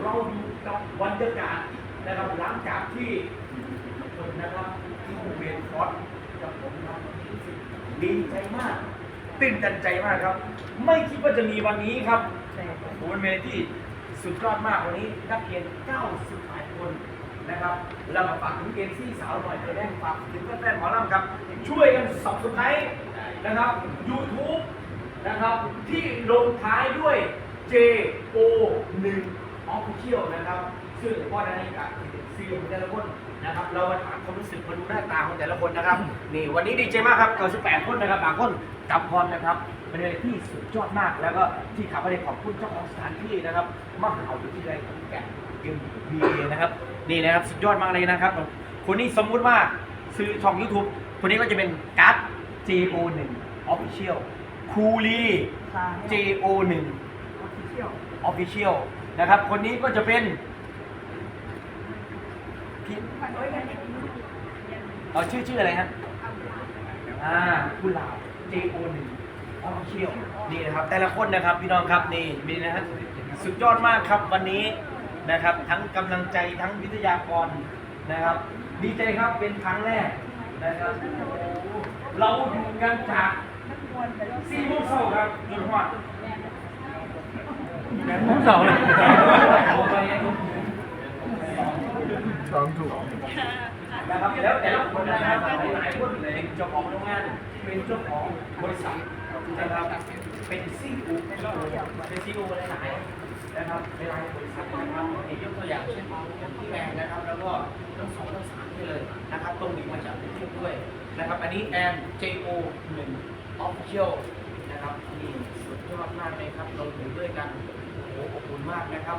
เราอยู่กับบรรยากาศนะครับหลังจากที่คนนะครับที่โรงเรียนคอร์สกับผมครับดีใจมาก ตื่นตันใจมากครับ ไม่คิดว่าจะมีวันนี้ครับโอ้โหเป็นเวทีสุดยอดมากวันนี้นักเรียน98คนนะครับเรามาฝากถึงเกมซี่สาวหน่อยไปแด้ฝากถึงแฟนๆหมอลำครับ ช่วยกันสับสไครนะครับ YouTube นะครับที่ลงท้ายด้วย JO 1 Official นะครับ ซึ่งพ่อนาฬิกาซีของแต่ละคนนะครับ เรามาถามความรู้สึกมาดูหน้าตาของแต่ละคนนะครับ นี่วันนี้ดีใจมากครับ98คนนะครับบางคนกลับพรนะครับ เป็นอะไรที่สุดยอดมาก แล้วก็ที่ขับไปเลยขอบคุณเจ้าของสถานที่นะครับ มหาวิทยาลัยขอนแก่น MBA นะครับ นี่นะครับสุดยอดมากเลยนะครับ คนนี้สมมุติว่าซื้อช่อง YouTube คนนี้ก็จะเป็นการ์ด JO 1 Official คูลี JO 1 Official นะครับ คนนี้ก็จะเป็นพี่เอาชื่อชื่ออะไรฮะอ่ากุหลาบ JO 1 Official นี่นะครับ แต่ละคนนะครับพี่น้องครับนี่มีนะฮะสุดยอดมากครับวันนี้นะครับ ทั้งกำลังใจทั้งวิทยากรนะครับ ดีใจครับเป็นครั้งแรกนะครับโอ้โหเราอยู่กันจากสี่โมงเช้าครับจนหัว ผมสองเลยสองถูกนะครับแล้วแต่ละคนนะครับหลายๆคนเลยเป็นเจ้าของโรงงาน เป็นเจ้าของบริษัทนะครับเป็นซีอูเป็นซีอูหลายๆนะครับหลายๆบริษัทนะครับนี่ยกตัวอย่างเช่นที่แบงค์นะครับ แล้วก็ทั้งสองทั้งสามนี่เลยนะครับ ตรงนี้มาจากประเทศด้วยนะครับ อันนี้แอน JO 1 Official นะครับนี่สุดยอดมากเลยครับเราอยู่ด้วยกัน โอ้โหอบอุ่นมากนะครับ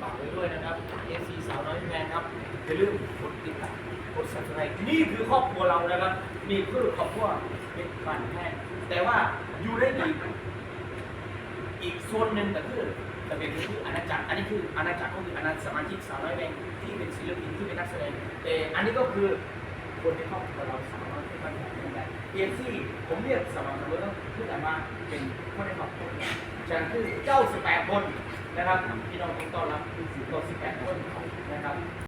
ฝากไว้ด้วยนะครับ AC สาวน้อยแมนครับอย่าลืมกดติดตามกด subscribe นี่คือครอบครัวเรานะครับนี่คือครอบครัวเป็นบ้านแม่แต่ว่าอยู่ได้อีกอีกโซนหนึ่งก็คือระเบียบคืออาณาจักรอันนี้คืออาณาจักรก็คืออาณาสมาชิกสาวน้อยแมนที่เป็นศิลปินที่เป็นนักแสดงแต่อันนี้ก็คือคนในครอบครัวเราสาวน้อยที่บ้านแม่เอซี่ผมเรียกสม่ำเสมอต้องพูดแต่ว่าเป็นคนในครอบครัวฉะนั้นคือ98คน นะครับพี่น้องต้องต้อนรับคือ18คนนะครับ